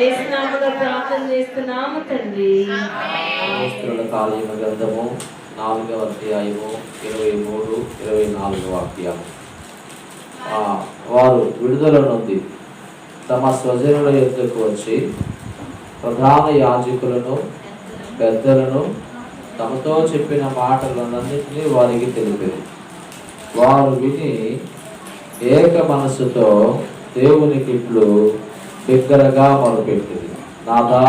ప్రార్థన చేస్తున్నాము తండ్రి. అపోస్తలుల కార్యము గ్రంథము నాలుగవ అధ్యాయము ఇరవై మూడు ఇరవై నాలుగు వాక్యాలు ఆ, వారు విడుదల నుండి తమ స్వజనుల యొద్దకు వచ్చి ప్రధాన యాజకులను పెద్దలను తమతో చెప్పిన మాటలన్నింటినీ వారికి తెలిపారు వారు విని ఏక మనసుతో దేవునికి ఇట్లు దగ్గరగా మొరపెట్టింది నాదా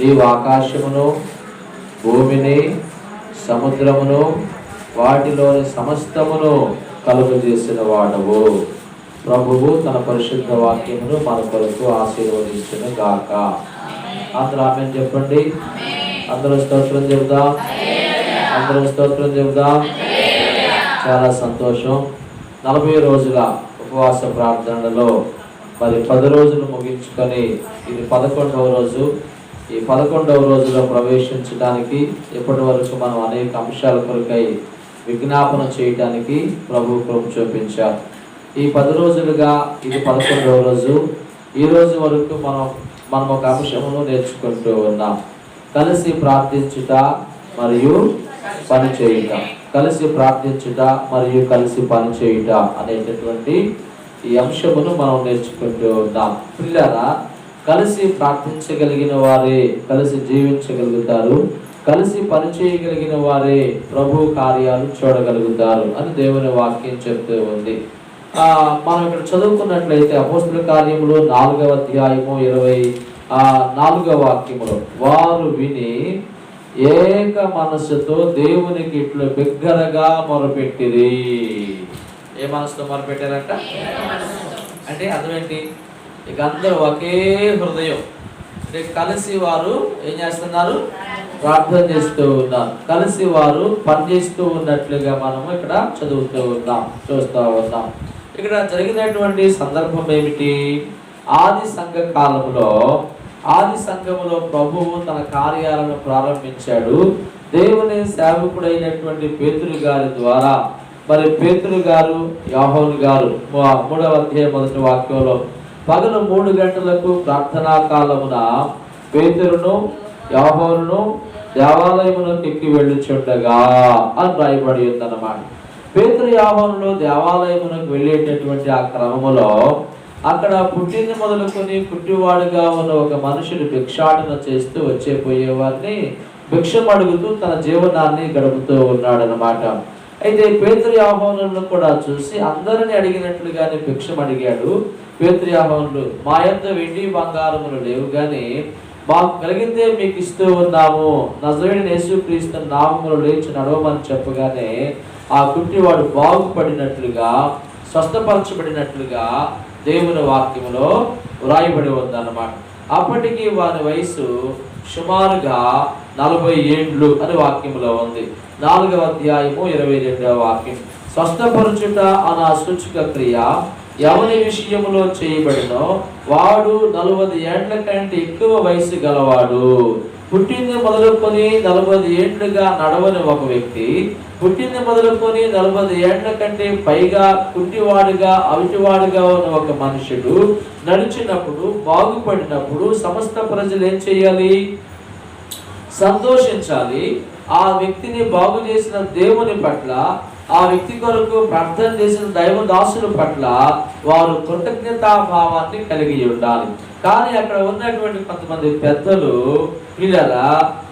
నీవు ఆకాశమును భూమిని సముద్రమును వాటిలోని సమస్తమును కలుగజేసిన వాడవు ప్రభువు తన పరిశుద్ధ వాక్యమును మన కొరకు ఆశీర్వదించిన గాక అందరూ ఆమె చెప్పండి. అందరూ స్తోత్రం చెబుదాం. అందరూ స్తోత్రం చెబుదాం. చాలా సంతోషం. నలభై రోజుల ఉపవాస ప్రార్థనలో మరి పది రోజులు ముగించుకొని ఇది పదకొండవ రోజు. ఈ పదకొండవ రోజులో ప్రవేశించడానికి ఎప్పటి వరకు మనం అనేక అంశాల కొరకై విజ్ఞాపన చేయడానికి ప్రభు కృప చూపించారు. ఈ పది రోజులుగా ఇది పదకొండవ రోజు. ఈ రోజు వరకు మనం మనం ఒక అంశమును నేర్చుకుంటూ ఉన్నాం. కలిసి ప్రార్థించుట మరియు పని చేయుట. కలిసి ప్రార్థించుట మరియు కలిసి పని చేయుట అనేటటువంటి ఈ అంశమును మనం నేర్చుకుంటూ ఉన్నాం. పిల్లరా కలిసి ప్రార్థించగలిగిన వారే కలిసి జీవించగలుగుతారు. కలిసి పనిచేయగలిగిన వారే ప్రభు కార్యాలు చూడగలుగుతారు అని దేవుని వాక్యం చెప్తూ ఉంది. మనం ఇక్కడ చదువుకున్నట్లయితే అపోస్తుల కార్యములు నాలుగవ అధ్యాయము ఇరవై నాలుగవ వాక్యములు. వారు విని ఏక మనసుతో దేవునికి ఇట్లు బిగ్గరగా మొరపెట్టిరి. ఏ మనసుతో మొరపెట్టారంట? అంటే అర్థమేంటి ఇక అందరూ ఒకే హృదయం. అంటే కలిసి వారు ఏం చేస్తున్నారు? ప్రార్థన చేస్తూ ఉన్నారు. కలిసి వారు పనిచేస్తూ ఉన్నట్లుగా మనము ఇక్కడ చదువుతూ ఉన్నాం చూస్తూ ఉన్నాం. ఇక్కడ జరిగినటువంటి సందర్భం ఏమిటి? ఆది సంఘ కాలంలో ఆది సంఘములో ప్రభువు తన కార్యాలను ప్రారంభించాడు. దేవుని సేవకుడైనటువంటి పేతురు గారి ద్వారా మరి పేతురు గారు యాహోను గారు మూడవ అధ్యాయ మొదటి వాక్యంలో పగలు మూడు గంటలకు ప్రార్థనా కాలమున పేతురును యాహోనును దేవాలయమునకు ఎక్కి వెళ్ళుచుండగా అని రాయబడి ఉందన్నమాట. పేతురు యాహోనులు దేవాలయమునకు వెళ్ళేటటువంటి ఆ క్రమములో అక్కడ పుట్టింది మొదలుకొని పుట్టివాడుగా ఉన్న ఒక మనుషుడు భిక్షాటన చేస్తూ వచ్చే పోయేవారిని భిక్షం అడుగుతూ తన జీవనాన్ని గడుపుతూ ఉన్నాడనమాట అయితే పేతురి యాహోనులను కూడా చూసి అందరిని అడిగినట్లుగానే భిక్షం అడిగాడు. పేతురు ఆహ్వానులు మా యొక్క వెండి బంగారములు లేవు కానీ మాకు కలిగిందే మీకు ఇస్తూ ఉన్నాము. నజరేయుని యేసుక్రీస్తు నామములు లేచి నడవమని చెప్పగానే ఆ కుట్టివాడు బాగుపడినట్లుగా స్వస్థపరచబడినట్లుగా దేవుని వాక్యములో వ్రాయబడి ఉందన్నమాట. అప్పటికి వారి వయసు సుమారుగా నలభై ఏండ్లు అని వాక్యములో ఉంది. నాలుగవ అధ్యాయము ఇరవై రెండవ వాక్యం. స్వస్థపరచుట అన్న సూచక క్రియ ఎవరి విషయంలో చేయబడినో వాడు నలభై ఏండ్ల కంటే ఎక్కువ వయసు గలవాడు. పుట్టింది మొదలుకొని నలభై ఏండ్లుగా నడవని ఒక వ్యక్తి పుట్టింది మొదలుకొని నలభై ఏండ్ల కంటే పైగా కుంటివాడుగా అవిటివాడుగా ఉన్న ఒక మనుషుడు నడిచినప్పుడు బాగుపడినప్పుడు సమస్త ప్రజలు ఏం చేయాలి? సంతోషించాలి. ఆ వ్యక్తిని బాగు చేసిన దేవుని పట్ల ఆ వ్యక్తి కొరకు ప్రార్థన చేసిన దైవ దాసుల పట్ల వారు కృతజ్ఞతాభావాన్ని కలిగి ఉండాలి. కానీ అక్కడ ఉన్నటువంటి కొంతమంది పెద్దలు పిల్లల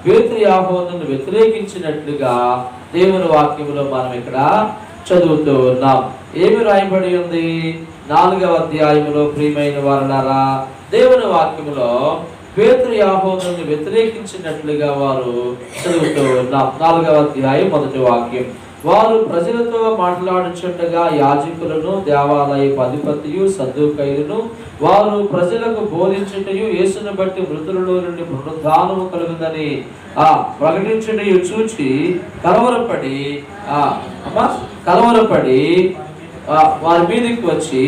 పేతు యాహోను వ్యతిరేకించినట్లుగా దేవుని వాక్యంలో మనం ఇక్కడ చదువుతూ ఉన్నాం. ఏమి రాయబడి ఉంది? నాలుగవ అధ్యాయంలో ప్రియమైన వారులారా దేవుని వాక్యంలో పేతురు యాహోనుని వ్యతిరేకించినట్లుగా వారు చదువుతూ నాలుగవ అధ్యాయం మొదటి వాక్యం. వారు ప్రజలతో మాట్లాడుచుండగా యాజకులను దేవాలయ అధిపతియు సద్దుకైదును వారు ప్రజలకు బోధించుటయు యేసును బట్టి మృతులలో నుండి పునరుద్ధానము కలుగుందని ఆ ప్రకటించుటయు చూచి కలవరపడి ఆ అమ్మా కలవరపడి వారి మీదకి వచ్చి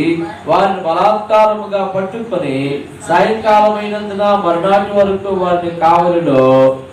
వారిని బలాత్కారముగా పట్టుకొని సాయంకాలం అయినందున మరునాటి వరకు వారిని కావలిలో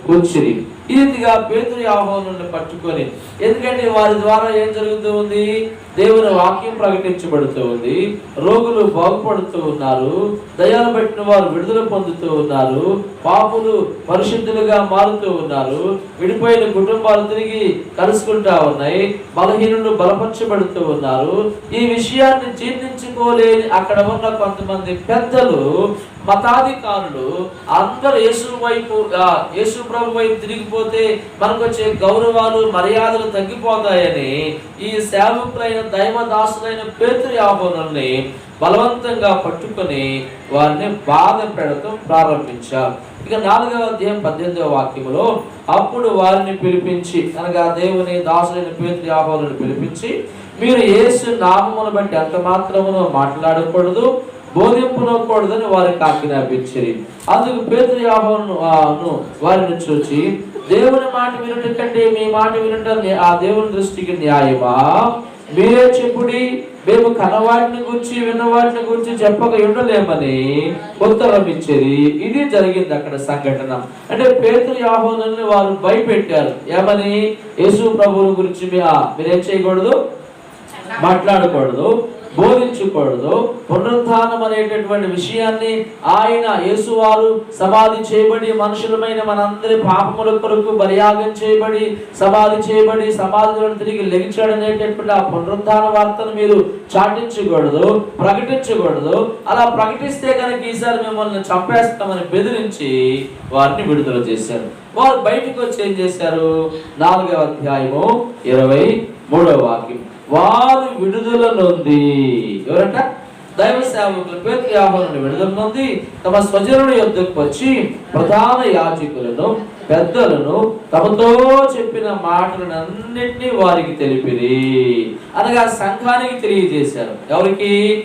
కూర్చిరి ఈ రీతిగా పేతుని ఆహ్వానాన్ని పట్టుకొని ఎందుకంటే వారి ద్వారా ఏం జరుగుతూ ఉంది? దేవుని వాక్యం ప్రకటించబడుతూ ఉంది. రోగులు బాగుపడుతూ ఉన్నారు. దయాలు పెట్టిన వారు విడుదల పొందుతూ ఉన్నారు. పాపులు పరిశుద్ధులుగా మారుతూ ఉన్నారు. విడిపోయిన కుటుంబాలు తిరిగి కలుసుకుంటా ఉన్నాయి. బలహీనులు బలపరచబడుతూ ఉన్నారు. ఈ విషయాన్ని జీర్ణించుకోలేని అక్కడ ఉన్న కొంతమంది పెద్దలు మతాధికారులు అందరూ యేసు వైపు యేసు ప్రభు వైపు తిరిగిపోతే మనకు వచ్చే గౌరవాలు మర్యాదలు తగ్గిపోతాయని ఈ సేవకులైన దైవదాసులైన పేతురి ఆహ్వానాన్ని బలవంతంగా పట్టుకొని వారిని బాధ పెడటం ప్రారంభించారు. ఇక నాలుగవ అధ్యాయం పద్దెనిమిదవ వాక్యములో అప్పుడు వారిని పిలిపించి అనగా దేవుని దాసులైన పేతురి ఆహ్వానాన్ని పిలిపించి మీరు యేసు నామమును బట్టి అంత మాత్రమును మాట్లాడకూడదు బోధింపునకూడదని వారికి ఆజ్ఞాపించింది అందుకు పేదరి ఆహ్వాను వారిని చూచి దేవుని మాట వినుట కంటే మీ మాట వినుట ఆ దేవుని దృష్టికి న్యాయమా? మీరే చెప్పుడి మేము కనవాటిని గురించి విన్నవాటిని గురించి చెప్పక ఉండలేమని ఉత్తరం ఇచ్చేది ఇది జరిగింది అక్కడ సంఘటన. అంటే పేతురి ఆహ్వానాన్ని వారు భయపెట్టారు. ఏమని? యేసు ప్రభువుల గురించి మీరేం చేయకూడదు? మాట్లాడకూడదు. బోధించకూడదు పునరుత్నం అనేటటువంటి విషయాన్ని ఆయన యేసువారు సమాధి చేయబడి మనుషులమైన మనందరి పాపముల కొరకు బలియాగం చేయబడి సమాధి చేయబడి సమాధిలో తిరిగి లెగిచాడు అనేటటువంటి ఆ పునరుత్న వార్తను మీరు చాటించకూడదు ప్రకటించకూడదు. అలా ప్రకటిస్తే కనుక ఈసారి మిమ్మల్ని చంపేస్తామని బెదిరించి వారిని విడుదల చేశారు. వారు బయటకు వచ్చి ఏం చేశారు? నాలుగవ అధ్యాయము ఇరవై మూడవ వాక్యం. వారు విడుదల నొంది. ఎవరంట? దైవ సేవకులు పేరు ఆహ్వానం విడుదల నొంది. తమ స్వజనుల యొద్దకు వచ్చి ప్రధాన యాజకులను పెద్దలను తమతో చెప్పిన మాటలను అన్నింటినీ వారికి తెలిపిరి. అనగా సంఘానికి తెలియజేశారు. ఎవరికి?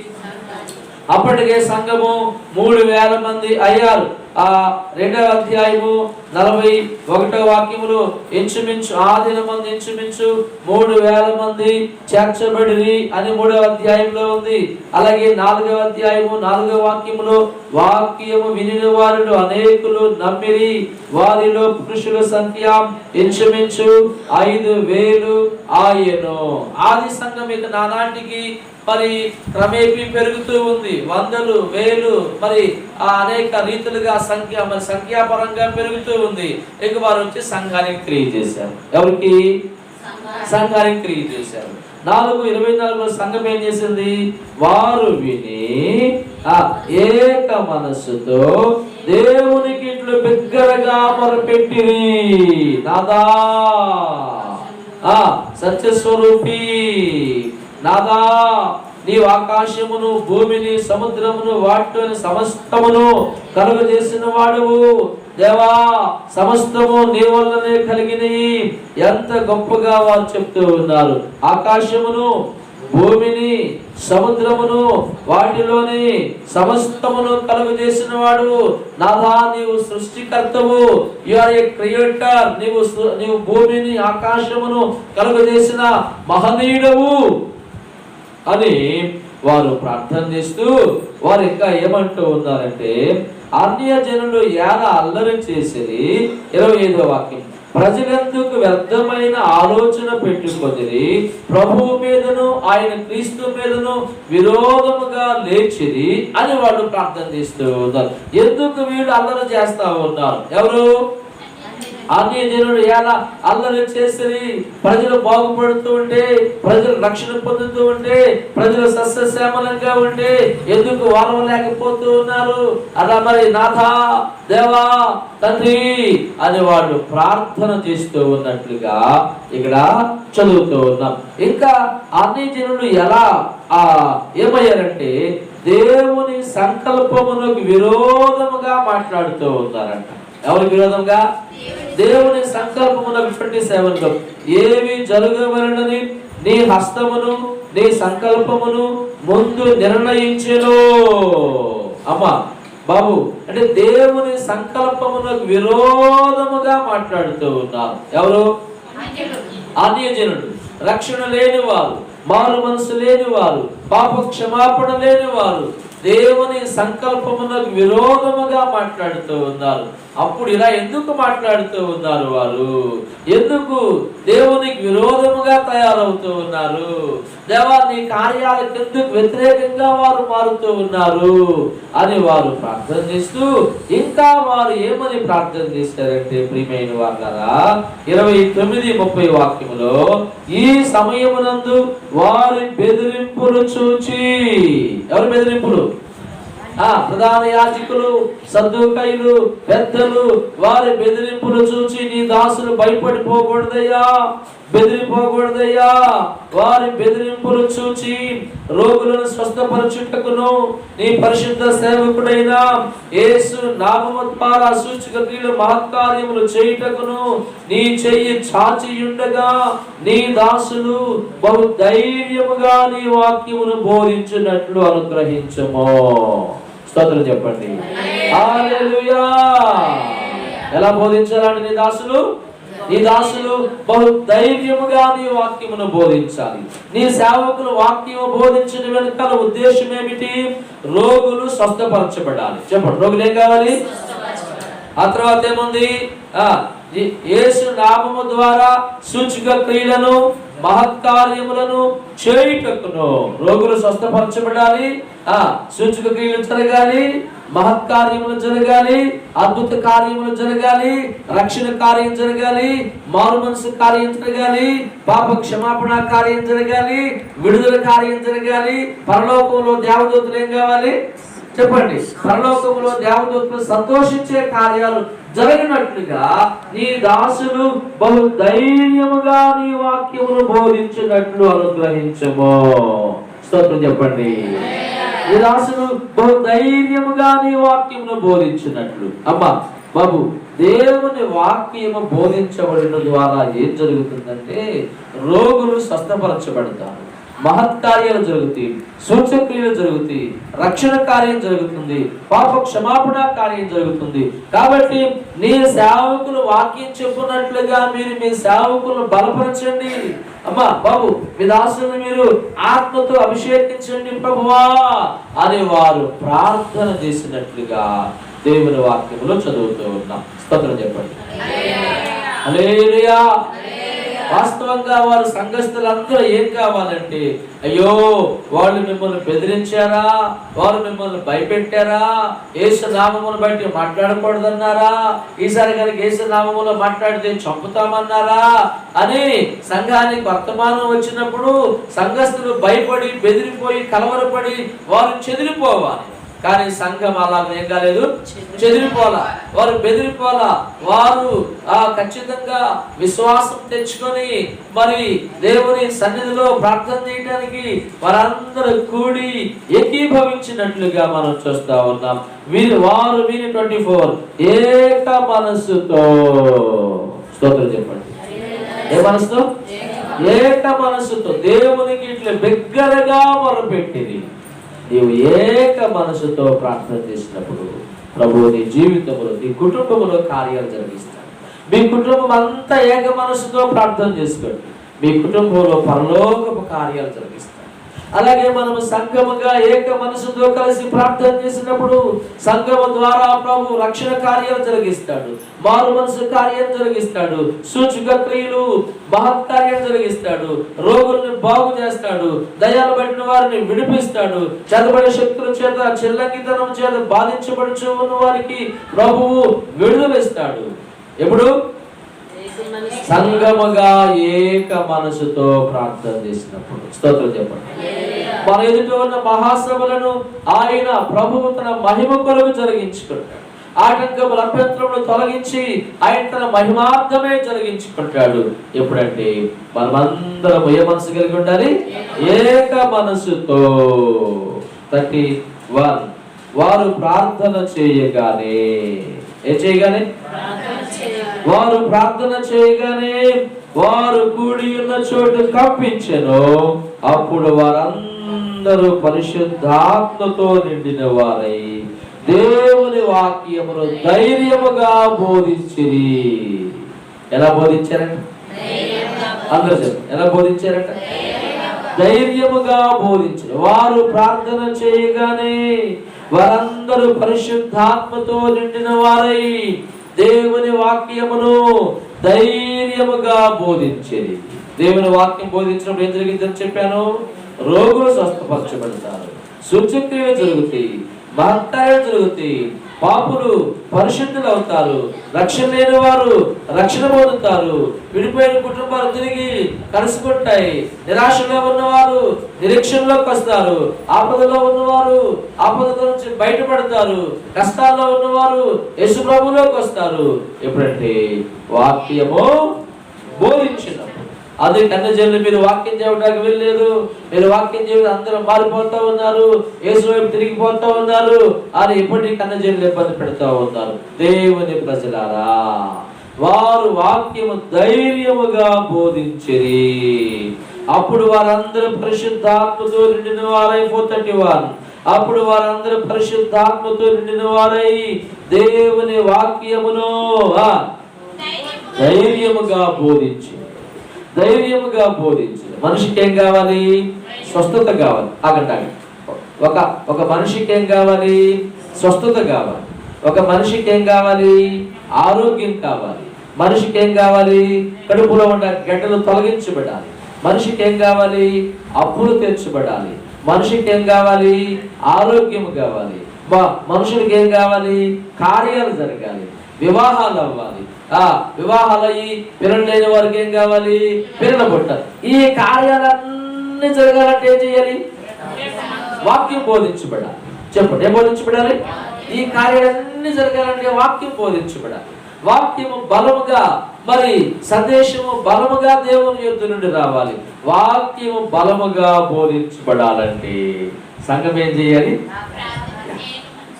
అప్పటికే సంఘము మూడు వేల మంది అయ్యారు. ఆ రెండవ అధ్యాయము నలభై ఒకటో వాక్యములో ఇంచుమించు ఆ దినమంది ఇంచుమించు మూడు వేల మంది చేర్చబడి అని మూడవ అధ్యాయంలో ఉంది. అలాగే నాలుగవ అధ్యాయము నాలుగవ వాక్యములో వాక్యము వినిన వారిలో అనేకులు నమ్మిరి. వారిలో పురుషుల సంఖ్య ఇంచుమించు ఐదు వేలు ఆయను. ఆది సంఘం ఇక నానాటికి మరి క్రమేపీ పెరుగుతూ ఉంది. వందలు వేలు మరి ఆ అనేక రీతులుగా సంఖ్య మరి సంఖ్యాపరంగా పెరుగుతూ ఉంది. ఇక వారు వచ్చి సంఘానికి క్రియ చేశారు ఎవరికి? సంఘానికి. క్రియ చేశారు నాలుగు ఇరవై నాలుగులో సంఘం ఏం చేసింది? వారు విని ఆ ఏక మనస్సుతో దేవునికి ఇట్లు బిగ్గరగా మొరపెట్టిరి. నాదా. ఆ సత్యస్వరూపి. నాదా. నీవు ఆకాశమును భూమిని సముద్రమును వాటిని సమస్తమును కలుగజేసిన వాడువు. దేవా సమస్తము నీ వల్లనే కలిగినవి ఎంత గొప్పగా వారు చెప్తూ ఉన్నారు. ఆకాశమును భూమిని సముద్రమును వాటిలోని సమస్తమును కలుగజేసిన వాడు. నాథా నీవు సృష్టికర్తవు. యు ఆర్ ఏ క్రియేటర్ నీవు నీవు భూమిని ఆకాశమును కలుగజేసిన మహనీయుడవు. అని వారు ప్రార్థన చేస్తూ వారు ఇంకా ఏమంటూ ఉన్నారంటే అన్య జనులు ఎలా అల్లరి చేసేది ఇరవై ఐదో వాక్యం ప్రజలందుకు వ్యర్థమైన ఆలోచన పెట్టుకొనిరి ప్రభువు మీదను ఆయన క్రీస్తు మీదను విరోధముగా లేచిది అని వాళ్ళు ప్రార్థన చేస్తూ ఉన్నారు. ఎందుకు వీళ్ళు అల్లరి చేస్తా ఉన్నారు? ఎవరు? అన్ని ఎలా అల్లరి చేసి ప్రజలు బాగుపడుతూ ఉంటే ప్రజలు రక్షణ పొందుతూ ఉంటే ప్రజలు సస్యశ్యామలంగా ఉంటే ఎందుకు వారవలేకపోతూ ఉన్నారు? అలా మరి నాథా దేవా తండ్రి అని వాళ్ళు ప్రార్థన చేస్తూ ఉన్నట్లుగా ఇక్కడ చదువుతూ ఉన్నాం. ఇంకా అన్ని జనులు ఎలా? ఆ ఏమయ్యారంటే దేవుని సంకల్పమునకు విరోధముగా మాట్లాడుతూ ఉన్నారంట. ఎవరికి విరోధంగా? దేవుని సంకల్పమునకు ట్వంటీ సెవెన్లో జరగవలనని నీ హస్తమును నీ సంకల్పమును ముందు నిర్ణయించెను. అమ్మా బాబు అంటే దేవుని సంకల్పమునకు విరోధముగా మాట్లాడుతూ ఉన్నారు. ఎవరు? అన్యజనుడు. రక్షణ లేని వారు మారు మనసు లేని వారు పాప క్షమాపణ లేని వారు దేవుని సంకల్పమునకు విరోధముగా మాట్లాడుతూ ఉన్నారు. అప్పుడు ఇలా ఎందుకు మాట్లాడుతూ ఉన్నారు వారు? ఎందుకు దేవునికి విరోధముగా తయారవుతూ ఉన్నారు? దేవా నీ కార్యాలకు ఎందుకు వ్యతిరేకంగా వారు మారుతూ ఉన్నారు? అని వారు ప్రార్థన చేస్తూ ఇంకా వారు ఏమని ప్రార్థన చేస్తారంటే ప్రియమైన వారు ఇరవై తొమ్మిది ముప్పై వాక్యములో ఈ సమయమునందు వారి బెదిరింపులు చూచి. ఎవరు బెదిరింపులు? ఆ ప్రధాన యాజకులు సద్దుకైలు పెద్దలు వారి బెదిరింపులు చూసి నీ దాసులు భయపడిపోకూడదయ్యా. బెదిరిపోకూడదయ్యా. వారి బెదిరింపులు చూచి రోగులను స్వస్థపరచుటకును నీ పరిశుద్ధ సేవకుడైన యేసు నామము ద్వారా సూచక క్రియలు మహత్కార్యములు చేయుటకును నీ చెయ్యి చాచి ఉండగా నీ దాసులు బహు ధైర్యముగా నీ వాక్యమును బోధించినట్లు అనుగ్రహించము. స్తోత్రం చెప్పండి. ఎలా బోధించాలని నీ దాసులు? నీ దాసులు బహు ధైర్యముగా నీ వాక్యమును బోధించాలి. నీ సేవకులు వాక్యము బోధించడం వెనుక ఉద్దేశం ఏమిటి? రోగులు స్వస్థపరచబడాలి. చెప్పండి రోగులు ఏం కావాలి? ఆ తర్వాత ఏముంది? ఆ యేసు నామము ద్వారా సూచక క్రియలను మహత్కార్యములను చేయుటకును. రోగులు స్వస్థపరచబడాలి. ఆ సూచక క్రియలు జరగాలి మహత్కార్యములు జరగాలి అద్భుత కార్యములు జరగాలి రక్షణ కార్యం జరగాలి మారు మనసు కార్యం జరగాలి పాప క్షమాపణ కార్యం జరగాలి విడుదల కార్యం జరగాలి పరలోకంలో దేవదూతలు ఏం కావాలి? చెప్పండి. పరలోకంలో దేవదూతలు సంతోషించే కార్యాలు జరిగినట్లుగా నీ దాసులు బహు ధైర్యముగా నీ వాక్యమును బోధించినట్లు అనుగ్రహించము. స్తోత్రం చెప్పండి. నీ దాసులు బహు ధైర్యముగా నీ వాక్యమును బోధించినట్లు. అమ్మా బాబు దేవుని వాక్యము బోధించబడిన ద్వారా ఏం జరుగుతుందంటే రోగులు స్వస్థపరచబడతారు. మహత్కార్యాలు జరుగుతాయి సూచక్రియలు జరుగుతాయి రక్షణ కార్యం జరుగుతుంది పాప క్షమాపణ కార్యం జరుగుతుంది. కాబట్టి నీ సేవకులు వాక్యం చెప్పున్నట్లుగా మీరు మీ సేవకులను బలపరచండి. అమ్మా బాబు మీ దాసులను మీరు ఆత్మతో అభిషేకించండి ప్రభువా అని వారు ప్రార్థన చేసినట్లుగా దేవుని వాక్యములో చదువుతూ ఉన్నాం. స్తోత్రం చెప్పండి. హల్లెలూయా వాస్తవంగా వారు సంఘస్థులందరూ ఏం కావాలంటే అయ్యో వాళ్ళు మిమ్మల్ని బెదిరించారా? వారు మిమ్మల్ని భయపెట్టారా? ఏసు నామమును బట్టి మాట్లాడకూడదన్నారా? ఈసారి కనుక ఏసునామములో మాట్లాడితే చంపుతామన్నారా? అని సంఘానికి వర్తమానం వచ్చినప్పుడు సంఘస్థులు భయపడి బెదిరిపోయి కలవరపడి వారు చెదిరిపోవాలి. కానీ సంఘం అలా ఏం కాలేదు? చెదిరిపోలా. వారు బెదిరిపోలా. వారు ఆ ఖచ్చితంగా విశ్వాసం తెచ్చుకొని మరి దేవుని సన్నిధిలో ప్రార్థన చేయడానికి వారందరూ కూడి ఏకీభవించినట్లుగా మనం చూస్తా ఉన్నాం. వీరు వారు వీరి ట్వంటీ ఫోర్. ఏక మనస్సుతో. స్తోత్రం చెప్పండి. ఏ మనసుతో ఏక మనస్సుతో. దేవునికి ఇట్లా బిగ్గరగా మొరపెట్టింది నీవు ఏక మనసుతో ప్రార్థన చేసినప్పుడు ప్రభు నీ జీవితంలో నీ కుటుంబంలో కార్యాలు జరిగిస్తాడు. మీ కుటుంబం అంతా ఏక మనసుతో ప్రార్థన చేసుకోండి. మీ కుటుంబంలో పరలోకపు కార్యాలు జరిగిస్తాడు అలాగే మనం సంఘముగా ఏక మనసుతో కలిసి ప్రార్థన చేసినప్పుడు సంఘము ద్వారా ప్రభు రక్షణ కార్యం జరిగిస్తాడు. మారు మనసు కార్యం జరిగిస్తాడు. సూచక క్రియలు మహత్కార్యం జరిగిస్తాడు. రోగుల్ని బాగు చేస్తాడు. దయాలు పడిన వారిని విడిపిస్తాడు. చదవడి శక్తుల చేత చెల్లంగితనం చేత బాధించబడుచు ఉన్న వారికి ప్రభువు విడుదలిస్తాడు ఎప్పుడు? సంగముగా ఏక మనసుతో ప్రార్థన చేసినప్పుడు. స్తోత్రం చెప్పండి. మన ఎదుట ఉన్న మహాశ్రమలను ఆయన ప్రభువు తన మహిమ కొరకు జరిగించుకుంటాడు. ఆటంకముల అభ్యంతరములు తొలగించి ఆయన తన మహిమార్థమే జరిగించుకుంటాడు. ఎప్పుడంటే మనమందరం ఏ మనసు కలిగి ఉండాలి? ఏక మనసుతో. Thirty one. వారు ప్రార్థన చేయగానే ఏం చేయగానే? వారు ప్రార్థన చేయగానే వారు కూడి ఉన్న చోటు కప్పించెను. అప్పుడు వారందరూ పరిశుద్ధాత్మతో నిండిన వారై దేవుని వాక్యమును ధైర్యముగా బోధించిరి. ఎలా బోధించారంట? అందరూ చెప్పండి ఎలా బోధించారంట? ధైర్యముగా బోధించారు. వారు ప్రార్థన చేయగానే వారందరూ పరిశుద్ధాత్మతో నిండిన వారై దేవుని వాక్యమును ధైర్యముగా బోధించేది. దేవుని వాక్యం బోధించినప్పుడు ఏం జరిగిందని చెప్పాను? రోగులు స్వస్థపరచబడతారు. సూచక్రియలు జరుగుతాయి. మహత్కార్యాలు జరుగుతాయి. పాపులు పరిశుద్ధులు అవుతారు. రక్షణ లేని వారు రక్షణ పొందుతారు. విడిపోయిన కుటుంబాలు తిరిగి కలుసుకుంటాయి. నిరాశలో ఉన్నవారు నిరీక్షణలోకి వస్తారు. ఆపదలో ఉన్నవారు ఆపదలో నుంచి బయటపడతారు. కష్టాల్లో ఉన్నవారు యేసు ప్రభులోకి వస్తారు. ఎప్పుడంటే వాక్యము బోధించినప్పుడు. అదే కన్నజల్లు మీరు వాక్యం చేయడానికి వెళ్ళలేదు మీరు వాక్యం చేయడం అందరూ మారిపోతా ఉన్నారు. యేసు వైపు తిరిగిపోతా ఉన్నారు. అని ఎప్పటికీ కన్నజల్లు ఇబ్బంది పెడతా ఉన్నారు. దేవుని ప్రజలారా వారు వాక్యము ధైర్యముగా బోధించిరి. అప్పుడు వారందరూ పరిశుద్ధాత్మతో నిండిన వారై థర్టీ వారు. అప్పుడు వారందరూ పరిశుద్ధాత్మతో నిండిన వారై దేవుని వాక్యమును ధైర్యముగా బోధించి ధైర్యముగా బోధించు మనిషికి ఏం కావాలి? స్వస్థత కావాలి. ఆగండి ఒక ఒక మనిషికి ఏం కావాలి? స్వస్థత కావాలి. ఒక మనిషికి ఏం కావాలి? ఆరోగ్యం కావాలి. మనిషికి ఏం కావాలి? కడుపులో ఉన్న గడ్డలు తొలగించబడాలి. మనిషికి ఏం కావాలి? అప్పులు తీర్చబడాలి. మనిషికి ఏం కావాలి? ఆరోగ్యం కావాలి. మనుషులకి ఏం కావాలి? కార్యాలు జరగాలి. వివాహాలు అవ్వాలి. వివాహాలు అయ్యి పిల్లలు లేని వారికి ఏం కావాలి? పిల్లలు పుట్టాలి ఈ కార్యాలన్నీ జరగాలంటే ఏం చేయాలి? వాక్యం బోధించబడాలి. చెప్పండి ఏం బోధించబడాలి? ఈ కార్యాలన్నీ జరగాలంటే వాక్యం బోధించబడాలి. వాక్యము బలముగా మరి సందేశము బలముగా దేవుని యుద్ధ నుండి రావాలి. వాక్యము బలముగా బోధించబడాలంటే సంఘం ఏం చేయాలి?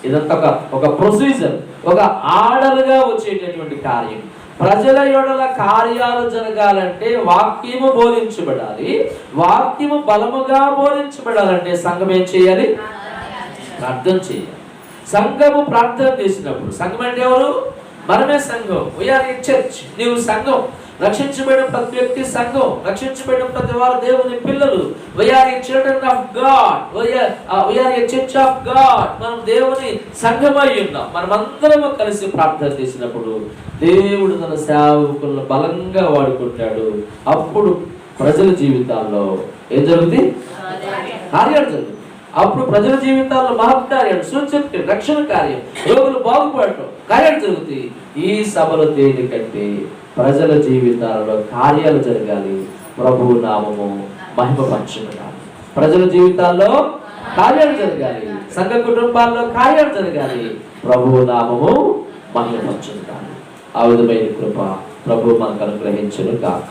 ఇదంతా ఒక ఒక ప్రొసీజర్ ఒక ఆర్డర్గా వచ్చేటటువంటి కార్యం. ప్రజల యొడల కార్యాలు జరగాలంటే వాక్యము బోధించబడాలి. వాక్యము బలముగా బోధించబడాలంటే సంఘం ఏం చేయాలి? ప్రార్థన చేయాలి. సంఘము ప్రార్థన చేసినప్పుడు సంఘం అంటే ఎవరు? మనమే సంఘం. వీఆర్ ఏ చర్చ్ నీవు సంఘం. రక్షించబడిన ప్రతి వ్యక్తి సంఘం రక్షించబడిన ప్రతి వారు దేవుని పిల్లలు. We are a children of God we are a church of God మనం దేవుని సంఘమై ఉన్నాం. మనం అందరం కలిసి ప్రార్థన చేసినప్పుడు దేవుడు తన సేవకులను బలంగా వాడుకుంటాడు. అప్పుడు ప్రజల జీవితాల్లో ఏం జరుగుతుంది కార్యాలు జరుగుతుంది అప్పుడు ప్రజల జీవితాల్లో మహత్కార్యాలు సూచన రక్షణ కార్యం రోగులు బాగుపడటం కార్యాలు జరుగుతాయి. ఈ సభలు దేనికంటే ప్రజల జీవితాలలో కార్యాలు జరగాలి. ప్రభు నామము మహిమపరచబడాలి ప్రజల జీవితాల్లో కార్యాలు జరగాలి. సంఘ కుటుంబాల్లో కార్యాలు జరగాలి. ప్రభు నామము మహిమపరచబడాలి ఆ విధమైన కృప ప్రభు మనకు అనుగ్రహించను కాక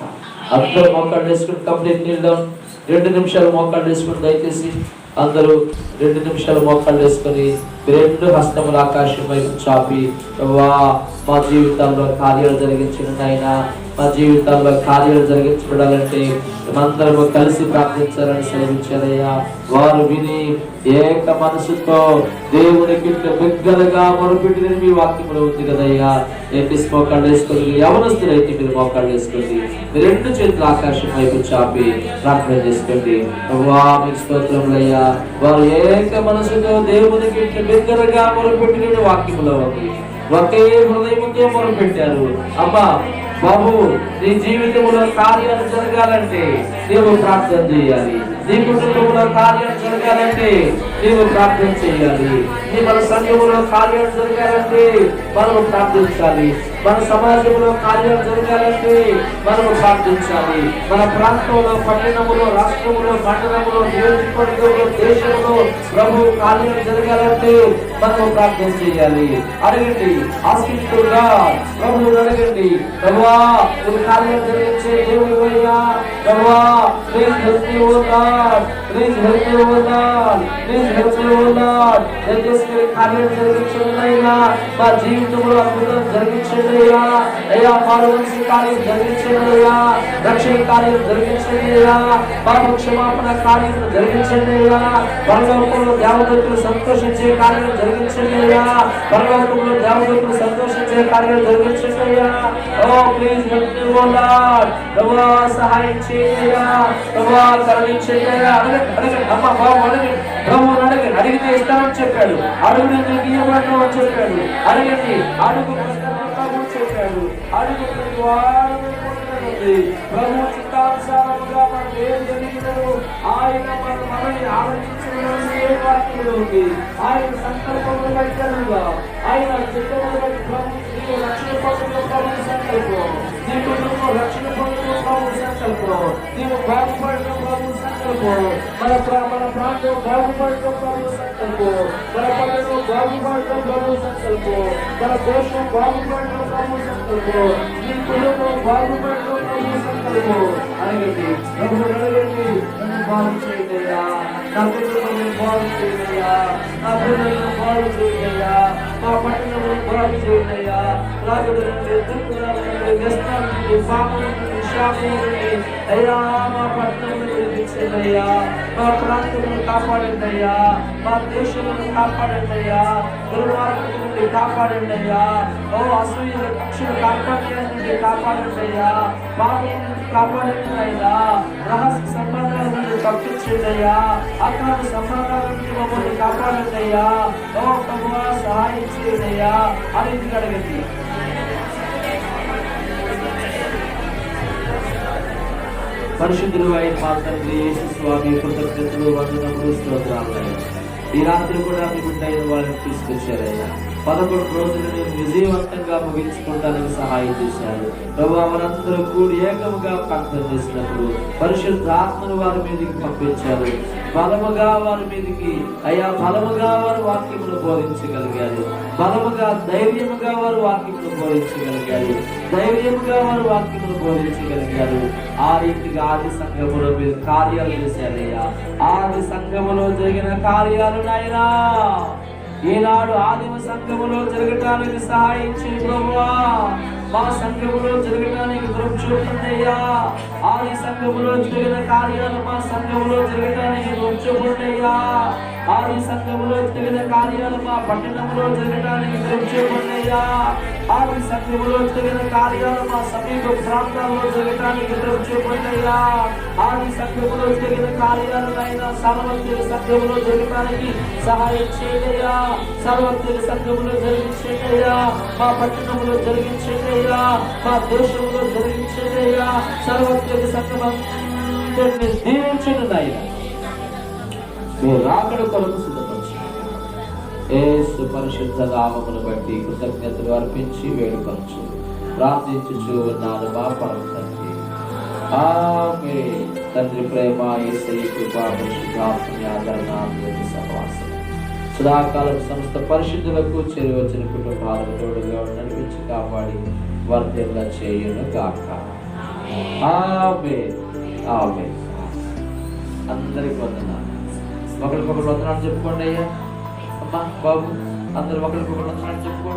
అందరూ మొక్కలు వేసుకుని కంప్లీట్ నీళ్ళు రెండు నిమిషాలు మోకాళ్ళు వేసుకుని దయచేసి అందరూ రెండు నిమిషాలు మోకాళ్ళు వేసుకొని రెండు హస్తములు ఆకాశం వైపు చాపి వా మా జీవితాల్లో కార్యాలు జరిగించిన నాయన మా జీవితాల్లో కార్యాలు జరిగించబడాలంటే మేమందరము కలిసి ప్రార్థించాలని సెలవించారయ్యా వారు విని ఏక మనసుతో దేవునికి బిగ్గరగా మొరపెట్టిన మీ వాక్యంలో ఉంది కదయ్యా. ఎన్నిస్ మోకాళ్ళు వేసుకొని యవనస్తులైతే మీరు మోకాళ్ళు వేసుకోండి. రెండు చేతులు ఆకాశం వైపు చాపి ప్రార్థన చేసుకోండి. వా మీకు స్తోత్రములయ్యా. వారు ఏక మనసుతో దేవునికి బిగ్గరగా మొరపెట్టిన వాక్యంలో ఉంది. ఒకే హృదయంతో మొరపెట్టారు. అమ్మా బాబు నీ జీవితంలో కార్యాలు జరగాలంటే నీవు ప్రార్థన చేయాలి. నీ కుటుంబంలో కార్యాలు జరగాలంటే నీవు ప్రార్థన చేయాలి. నీ మన సంఘంలో కార్యాలు జరగాలంటే మనము ప్రార్థించాలి. మన సమాజంలో కార్యాలు జరగాలంటే మనము ప్రార్థించాలి. మన ప్రాంతంలో పట్టణములో రాష్ట్రంలో మండలంలో నియోజకవర్గంలో దేశంలో ప్రభు కార్యాలు జరగాలంటే మనము ప్రార్థన చేయాలి. అడగండి ఆశిస్తుగా ప్రభువు అడగండి. ప్రభువా నువ్వు కార్యాలు జరిగించే దేవుడు అయ్యా ప్రభువా please help me O Lord please help me O Lord please help me O Lord దయచేసి మీరు కార్యాలు జరిగించండి అయ్యా మా జీవితంలో అద్భుతం జరిగించండి అయ్యా అయ్యా మారు మనసు కార్యం జరిగించండి అయ్యా రక్షణ కార్యం జరిగించండి అయ్యా పాప క్షమాపణ కార్యం జరిగించండి అయ్యా పరలోకంలో దేవదత్తులు సంతోషించే కార్యం జరిగించండి అయ్యా పరలోకంలో దేవదత్తులు సంతోషించే కార్యం జరిగించండి అయ్యా O please help me O Lord ప్రభువా సహాయం చేయయ్యా ప్రభువా కరుణించండి అయ్యా అడగండి. అమ్మ బాబు అడగండి. ప్రభు అడగండి. అడిగితే ఇస్తానని చెప్పాడు. అడుగు నేను నీకు అని చెప్పాడు. అడగండి. అడుగు చెప్పాడు. అడుగు ప్రభు చిత్తానుసారముగా మనం ఏం జరిగినను ఆయన మన మనల్ని ఆలోచించడం ఏ వాక్యంలో ఉంది? ఆయన సంకల్పములు బట్టనుగా ఆయన చిత్తములు ప్రభు నీకు రక్షణ పొందుకు ప్రభు సంకల్పం నీ కుటుంబం రక్షణ పొందుకు ప్రభు సంకల్పం నీవు బాగుపడడం ప్రభు సంకల్పం మన ప్రా- మన ప్రాంతం బాగుపడడం ప్రభు సంకల్పం మన పట్టణం బాగుపడడం ప్రభు సంకల్పం మన దేశం బాగుపడడం ప్రభు సంకల్పం నీ కుటుంబం బాగుపడడం ప్రభు సంకల్పం అడగండి ప్రభు అడగండి నన్ను బాగు చేయగలయా నా కుటుంబం బాగు చేయగలయా నా పిల్లలను బాగు చేయగలయా మా పట్టణంలో బాగు చేయగలయా రాగుడు నుండి దుర్గుణాల నుండి వ్యసనాల నుండి పాపం నుండి శాపం నుండి అయ్యా మా పట్టణంలో విడిపించండియ్యా మా ప్రాంతంలో కాపాడండి అయ్యా మా దేశంలో కాపాడండి అయ్యా దుర్మార్గం నుండి కాపాడండి అయ్యా ఓ అసూయ రక్షణ కాపాడే నుండి కాపాడండి అయ్యా పాపం కాపాడుతున్నాయా రహస్య సంబంధాల నుండి తప్పించిందయ్యా అక్రమ సంబంధాల నుండి మమ్మల్ని కాపాడండి ఓ ప్రభువా సహాయం చేయండి అని అడగండి పరిశుద్ధులు అయిన మా తండ్రి యేసు స్వామి కృతజ్ఞతలు వందనములు స్తోత్రాలు ఈ రాత్రి కూడా మీ బిడ్డ వాళ్ళని తీసుకొచ్చారయ్యా. పదకొండు రోజులను విజయవంతంగా ముగించుకోవడానికి సహాయం చేశారు ప్రభు మనందరూ కూడి ఏకముగా ప్రార్థన చేసినప్పుడు పరిశుద్ధాత్మను వారి మీదకి పంపించారు బలముగా వారి మీదకి అయ్యా బలముగా వారు వాక్యమును బోధించగలిగారు. బలముగా ధైర్యముగా వారు వాక్యమును బోధించగలిగారు. ధైర్యముగా వారు వాక్యమును బోధించగలిగారు. ఆ రీతిగా ఆది సంఘములో మీరు కార్యాలు చేశారయ్యా. ఆది సంఘములో జరిగిన కార్యాలు నాయనా. ఈనాడు ఆదిమ సంఘములో జరగటానికి సహాయం చేయ మా సంఘములో జరగటానికి దృఢ చూపండియ్యా ఆది సంఘములో జరిగిన కార్యాలు మా సంఘములో జరగటానికి దృఢ చూపండియ్యా ఆది సంఘములో జరిగిన కార్యాలు మా పట్టణంలో జరగటానికి దృఢ చూపండియ్యా ఆది సంఘములో జరిగిన కార్యాలు మా సమీప ప్రాంతాల్లో జరగటానికి దృఢ చూపండియ్యా ఆది సంఘములో జరిగిన కార్యాలు అయినా సర్వత్రిక సంఘములో జరగటానికి సహాయం చేయయ్యా సర్వత్రిక సంఘములో జరిగించేయ్యా మా పట్టణంలో జరిగించేయ్యా మా దేశంలో ధరించదయ్యా సర్వత్రిక సంగమం దీవించండి నాయన. మీరు రాకడ కొరకు సిద్ధపరచు. ఏసు పరిశుద్ధ నామమును బట్టి కృతజ్ఞతలు అర్పించి వేడుకొనచ్చు ప్రార్థించుచు ఉన్నాను మా పరమ తండ్రి. ఆమె తండ్రి ప్రేమ ఏసై కృపా పరిశుద్ధాత్మ ఆదరణ సహవాసం సదాకాలం సంస్థ పరిశుద్ధులకు చేరువచ్చిన కుటుంబాలకు తోడుగా నడిపించి కాపాడి. వర్ధంగా చేయును గాక. అందరికి వందనాలు. ఒకరికొకరు వందనాలు చెప్పుకోండి అయ్యా. అమ్మా బాబు అందరు ఒకరికొకరు వందనాలు చెప్పుకోండి.